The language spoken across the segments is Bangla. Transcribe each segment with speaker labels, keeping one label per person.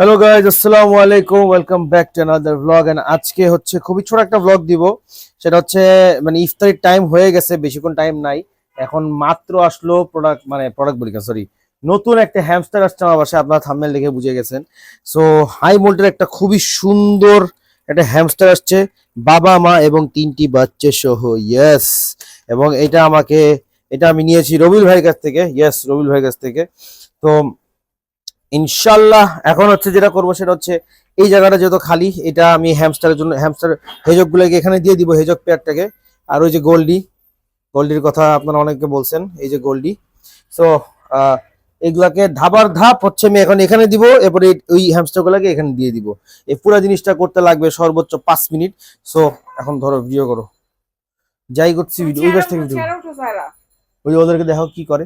Speaker 1: হ্যালো গাইজ আসসালামু আলাইকুম welcome back to another blog and আজকে হচ্ছে খুবই ছোট একটা ব্লগ দিব। সেটা হচ্ছে মানে ইফতারির টাইম হয়ে গেছে, বেশিক্ষণ টাইম নাই। এখন মাত্র আসলো প্রোডাক্ট মানে প্রোডাক্ট বলি সরি নতুন একটা হ্যামস্টার আসছে আমার বাসায়। আপনারা থাম্বনেল দেখে বুঝে গেছেন। সো হাই মোল্টের একটা খুবই সুন্দর একটা হ্যামস্টার আসছে। বাবা, মা এবং তিনটি বাচ্চা সহ ইয়েস এবং এটা আমাকে, এটা আমি নিয়েছি রবিল ভাইয়ের কাছ থেকে ইয়েস রবিল ভাইয়ের কাছ থেকে। তো ইনশাল্লাহ এখন হচ্ছে যেটা করব সেটা হচ্ছে এই জায়গাটা যেহেতু খালি এটা আমি হ্যামস্টারের জন্য হ্যামস্টার হেজক গুলোকে এখানে দিয়ে দিব হেজক পেয়ারটাকে। আর ওই যে গোল্ডি গোল্ডির কথা আপনারা অনেকে বলছেন এই যে গোল্ডি। সো এগুলাকে ধাবার ধাপ হচ্ছে আমি এখন এখানে দিব এরপরে ওই হ্যামস্টার গুলাকে এখানে দিয়ে দিব। এই পুরো জিনিসটা করতে লাগবে সর্বোচ্চ পাঁচ মিনিট। সো এখন ধরো ভিডিও করো। যাই করছি ভিডিও ওই পাশ থেকে ভিডিও ওই ওদেরকে দেখো কি করে।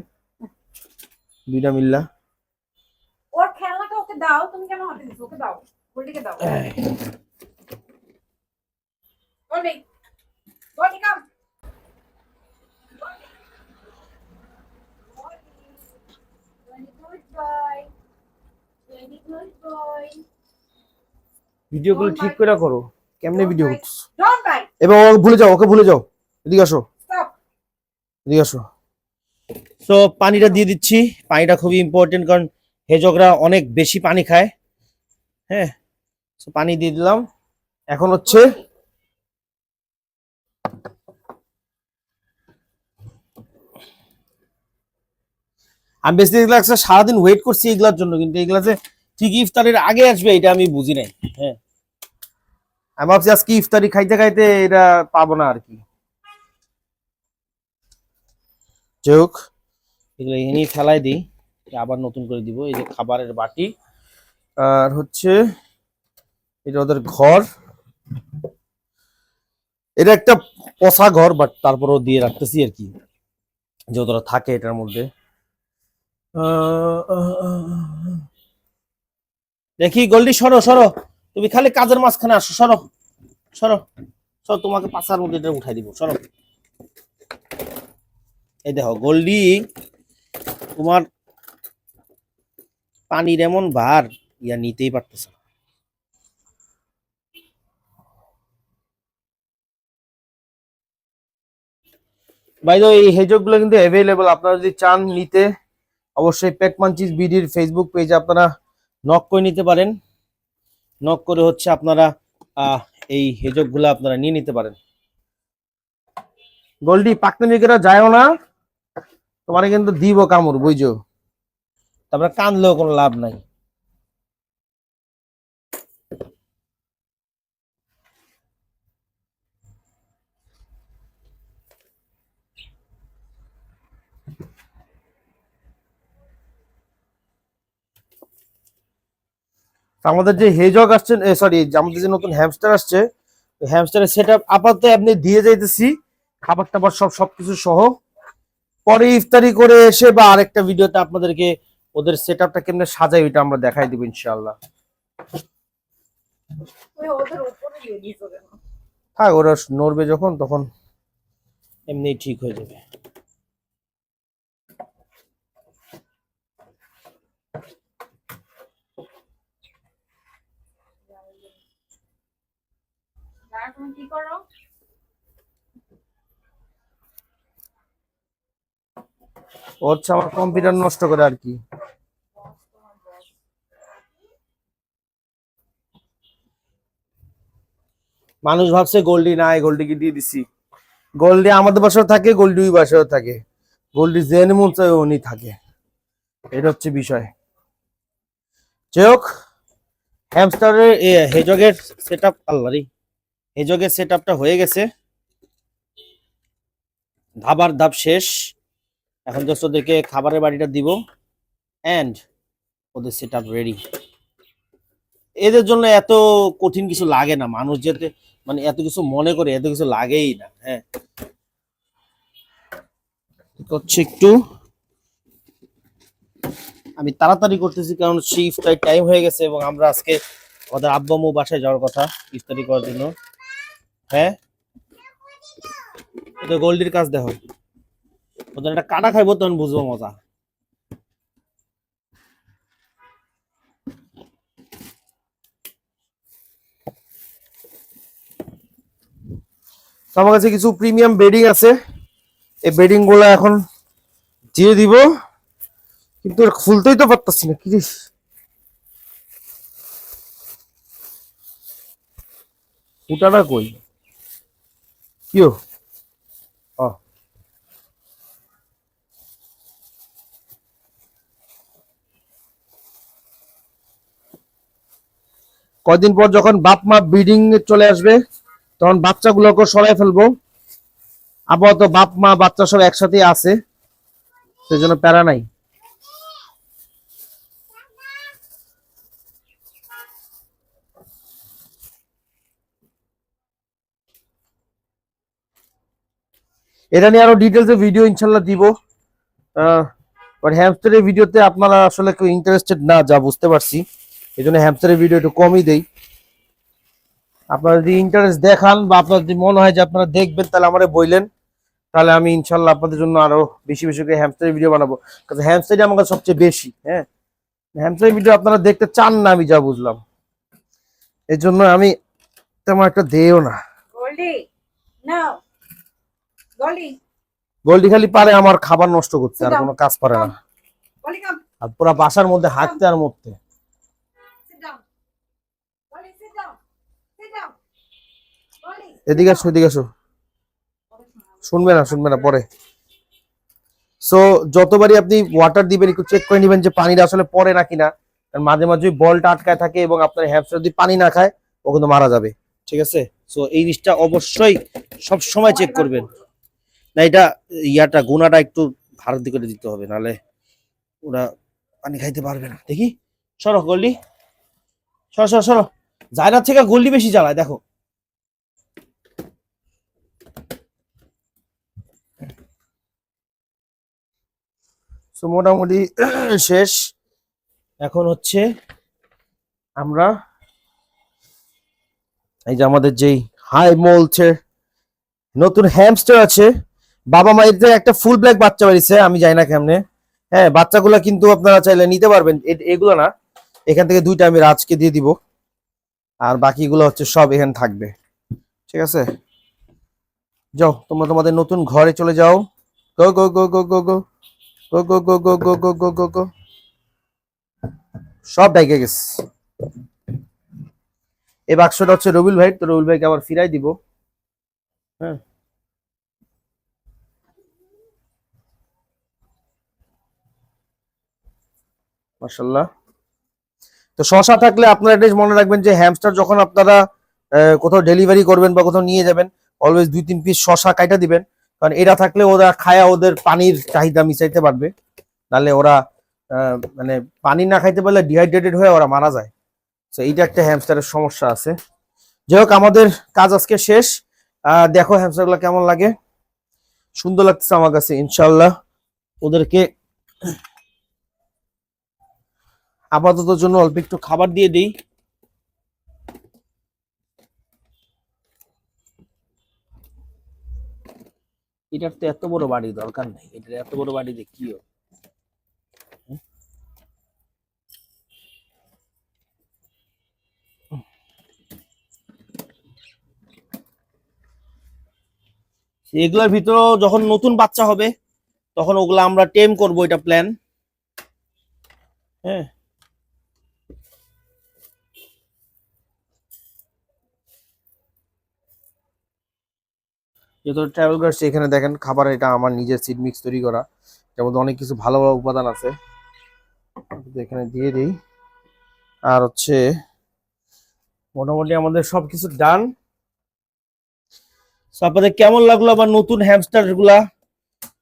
Speaker 1: দুইটা মিল্লা।
Speaker 2: দাও তুমি কেন হাতে ওকে দাও গোল্ডিকে দাও। গোল্ডি গোল্ডি কাম
Speaker 1: ভিডিওগুলো ঠিক করে করো। কেমনে ভিডিও এবার ওকে ভুলে যাও ওকে ভুলে যাও। এদিকে আসো। এদিকে আসো। তো পানিটা দিয়ে দিচ্ছি। পানিটা খুবই ইম্পর্টেন্ট কারণ হেজকরা অনেক বেশি পানি খায়। হ্যাঁ পানি দিয়ে দিলাম। এখন হচ্ছে আমি বেশি এগুলা সারাদিন ওয়েট করছি এগুলার জন্য, কিন্তু এগুলা যে ঠিক ইফতারের আগে আসবে, এটা আমি বুঝি নাই। হ্যাঁ আমি ভাবছি আজকে ইফতারি খাইতে খাইতে এটা পাবো না আর কি। যাই হোক, এগুলো এখানেই ফেলাই দিই। আবার নতুন করে দিব, এই যে খাবারের বাটি। আর হচ্ছে, এটা ওদের ঘর। এটা একটা পচা ঘর বাট তারপরেও দিয়ে রাখতেছি আর কি। যে ওরা থাকে এটার মধ্যে। দেখি, গোল্ডি, সরো সরো। তুমি খালি কাজের মাঝখানে আসো, সরো। সরো। সরো, তোমাকে পাশার মধ্যে এটা উঠাই দিব, সরো। এই দেখো, গোল্ডি, তোমার পানির এমন ভার ইয়া নিতেই পারতেছে না। ভাই এই হেজকগুলো কিন্তু অ্যাভেলেবল আপনারা যদি চান নিতে, অবশ্যই পেক মানচিস বিডির ফেসবুক পেজে আপনারা নক করে নিতে পারেন। নক করে হচ্ছে আপনারা এই হেজকগুলো আপনারা নিয়ে নিতে পারেন। গোল্ডি পাকতে নিকেরা যায়ও না। তোমার কিন্তু দিব কামড়, বুঝছ? তারপরে কানলেও কোনো লাভ নাই। আমাদের যে হেজক আসছে সরি আমাদের যে নতুন হ্যামস্টার আসছে হ্যামস্টারের সেট আপ আপাতত আপনি দিয়ে যাইতেছি। খাবার টাবার সব সবকিছু সহ। পরে ইফতারি করে এসে বা আরেকটা ভিডিওতে আপনাদেরকে ওদের সেট আপটা কেমনে সাজাই ওইটা আমরা দেখাই দিব ইনশাল্লাহ থাক ওরা নড়বে যখন তখন এমনি ঠিক হয়ে যাবে।
Speaker 2: তুমি কি করো?
Speaker 1: হচ্ছে আমার কম্পিউটার নষ্ট করে আর কি। মানুষ ভাবছে গোল্ডি নাই, গোল্ডিকে দিয়ে দিছি। গোল্ডি আমাদের বাসায় থাকে গোল্ডি ওই বাসায় থাকে। গোল্ডি জেন মন চায় উনি থাকে। এটা হচ্ছে বিষয়। যাই হোক হ্যামস্টারের হেজগের সেট আপ আল্লাহরি হেজগের সেট আপটা হয়ে গেছে। ধাবার ধাপ শেষ। এখন জাস্ট খাবারের বাড়িটা দিব। অ্যান্ড ওদের সেট আপ রেডি এদের জন্য এত কঠিন কিছু লাগে না। মানুষ যেতে মানে এত কিছু মনে করে, এত কিছু লাগেই না হ্যাঁ। হচ্ছে একটু। আমি তাড়াতাড়ি করতেছি, কারণ ইফতারি টাইম হয়ে গেছে এবং আমরা আজকে ওদের আব্বা মৌ বাসায় যাওয়ার কথা, ইফতারি করার জন্য। হ্যাঁ? গোল্ডির কাজ দেখো। ওদের একটা কাটা খাইবো, তখন বুঝব মজা। আমার কাছে কিছু প্রিমিয়াম বেডিং আছে। এই বেডিংগুলো এখন দিয়ে দিব। কিন্তু খুলতেই তো পারতাছি না, কি? ফুটাটা কই? কিও? ও কয়দিন পর যখন বাপ মা ব্রিডিং চলে আসবে তখন বাচ্চাগুলোকে সরাই ফেলব। আপাতত বাপ, মা, বাচ্চা সব একসাথে আছে, সেজন্য প্যারা নাই। এটা নিয়ে আরও ডিটেলসে ভিডিও ইনশাল্লাহ দিব। বাট হ্যামস্টারের ভিডিওতে আপনারা আসলে কেউ ইন্টারেস্টেড না, যা বুঝতে পারছি। এই জন্য হ্যামস্টারের ভিডিও একটু কমই দেই। আপনারা যদি ইন্টারেস্ট দেখান বা আপনার যদি মনে হয় যে আপনারা দেখবেন তাহলে আমারে বললেন তাহলে আমি ইনশাল্লাহ আপনাদের জন্য আরও বেশি বেশি করে হ্যামস্টারের ভিডিও বানাবো। কারণ হ্যামস্টারই আমার কাছে সবচেয়ে বেশি হ্যাঁ? হ্যামস্টারের ভিডিও আপনারা দেখতে চান না আমি যা বুঝলাম। এর জন্য আমি তেমন একটা দেও না।
Speaker 2: গোল্ডি
Speaker 1: খালি পারে আমার খাবার নষ্ট করতে আর কোনো কাজ পারে না। আর পুরো বাসার মধ্যে হাঁটতে আর মরতে
Speaker 2: sit down Goldie sit down sit down Goldie
Speaker 1: এদিকে আসো এদিকে আসো। শুনবে না শুনবে না, পরে। সো যতবারই আপনি ওয়াটার দিবেন, একটু চেক করে নেবেন যে পানিটা আসলে পড়ে না। কিনা কারণ মাঝে মাঝে বলটা আটকায় থাকে এবং আপনার হ্যাপসটা যদি পানি না খায়, ও কিন্তু মারা যাবে। ঠিক আছে? সো এই জিনিসটা অবশ্যই সব সময় চেক করবেন। না, এটা ইয়াটা গুণাটা একটু ভারত দিকে দিতে হবে নালে ওরা পানি খাইতে পারবে না। দেখি। সরো গল্লি সরো সরো সরো। জায়গার থেকে গল্লি বেশি জ্বালায়, দেখো। তো মোটামুটি শেষ। এখন হচ্ছে আমরা এই যে আমাদের যেই হাই মলছে নতুন হ্যামস্টার আছে। বাবা মায়ের একটা ফুল ব্ল্যাক বাচ্চা বাড়িছে, আমি জানি না কেমনে। হ্যাঁ বাচ্চাগুলো কিন্তু আপনারা চাইলে নিতে পারবেন। এগুলো না, এখান থেকে দুইটা আমি রাজকে দিয়ে দিব। আর বাকিগুলো হচ্ছে সব এখানে থাকবে। ঠিক আছে? যাও, তোমরা তোমাদের নতুন ঘরে চলে যাও। গো গো গো গো গো গো গো গো গো গো গো গো গো গো গো সব ডাইকে গেছে। এই বাক্সটা হচ্ছে রবিল ভাই, তো রবিল ভাইকে আবার ফিরাই দিব। হ্যাঁ। মাশাল্লাহ তো শশা থাকলে আপনারা এটা মনে রাখবেন যে হ্যামস্টার যখন আপনারা কোথাও ডেলিভারি করবেন বা কোথাও নিয়ে যাবেন অলওয়েজ দুই তিন পিস শশা কাইটা দিবেন। কারণ এটা থাকলে ওরা খায়া ওদের পানির চাহিদা মিশাইতে পারবে। নাহলে ওরা মানে পানি না খাইতে পারলে ডিহাইড্রেটেড হয়ে ওরা মারা যায়। তো এইটা একটা হ্যামস্টারের সমস্যা আছে। যাই হোক, আমাদের কাজ আজকে শেষ। দেখো হ্যামস্টারগুলো কেমন লাগে। সুন্দর লাগতেছে আমার কাছে ইনশাল্লাহ ওদেরকে আপাতত জন্য অল্প একটু খাবার দিয়ে দিই। এটার তো এত বড় বাড়ি দরকার নেই। এটার এত বড় বাড়ি দিয়ে কি হবে? এগুলোর ভিতরেও যখন নতুন বাচ্চা হবে, তখন ওগুলো আমরা টেম করব এটা প্ল্যান হ্যাঁ। যেহেতু ট্রাভেল করছি এখানে দেখেন খাবার এটা আমার নিজের সিড মিক্স তৈরি করা। যেমন অনেক কিছু ভালো ভালো উপাদান আছে। এখানে দিয়ে দিই। আর হচ্ছে মোটামুটি আমাদের সব কিছু ডান আপনাদের কেমন লাগল আবার নতুন হ্যামস্টারগুলা?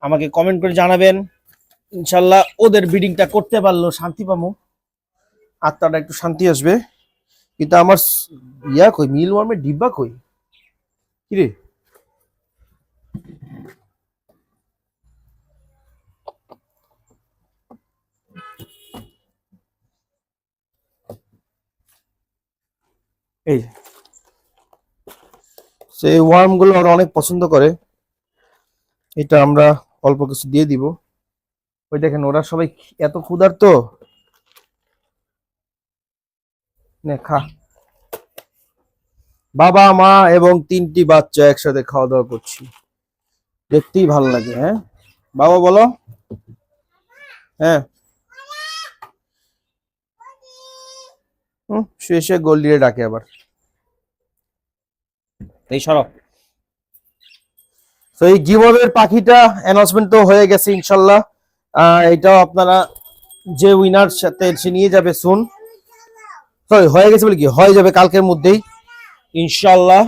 Speaker 1: আমাকে কমেন্ট করে জানাবেন। ইনশাল্লাহ ওদের ব্রিডিংটা করতে পারল শান্তি পাবো। আত্মাটা একটু শান্তি আসবে। কিন্তু আমার ইয়া কই? মিল ওয়ার্মের ডিব্বা কই? কিরে এই সেই ওয়ার্মগুলো ওরা অনেক পছন্দ করে। এটা আমরা অল্প কিছু দিয়ে দিব। ওই দেখেন, ওরা সবাই এত ক্ষুধার্ত। নে, খা। বাবা, মা এবং তিনটি বাচ্চা একসাথে খাওয়া দাওয়া করছি। দেখতেই ভালো লাগে হ্যাঁ? বাবা, বলো। হ্যাঁ। হুম শুয়ে শুয়ে গোল দিয়ে ডাকে আবার। এই সরব তো এই গিভওয়ের পাখিটা অ্যানাউন্সমেন্ট তো হয়ে গেছে ইনশাল্লাহ। এটাও আপনারা যে উইনার সাথে সে নিয়ে যাবে শুন সরি হয়ে গেছে বলে কি? হয়ে যাবে কালকের মধ্যেই ইনশাল্লাহ।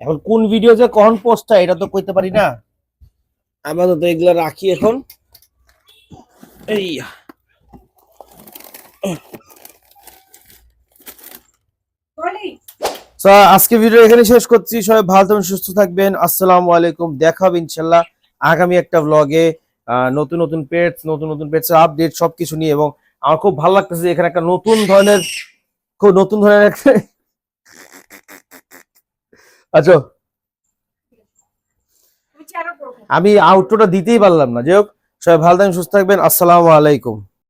Speaker 1: এখন কোন ভিডিও যে কখন পোস্ট হয় এটা তো কইতে পারি না। আমাদের তো এগুলো রাখি এখন। এই আজকে ভিডিও এখানে শেষ করছি। সবাই ভালো থাকবেন সুস্থ থাকবেন। আসসালামু আলাইকুম। দেখা হবে ইনশাল্লাহ আগামী একটা ব্লগে নতুন নতুন পেটস নতুন নতুন পেটস আপডেট সবকিছু নিয়ে এবং আমার খুব ভালো লাগতেছে যে এখানে একটা নতুন ধরনের খুব নতুন ধরনের একটা আচ্ছা। আমি আউটরোটা দিতেই পারলাম না। যাই হোক সবাই ভালো থাকবেন সুস্থ থাকবেন। আসসালামু আলাইকুম।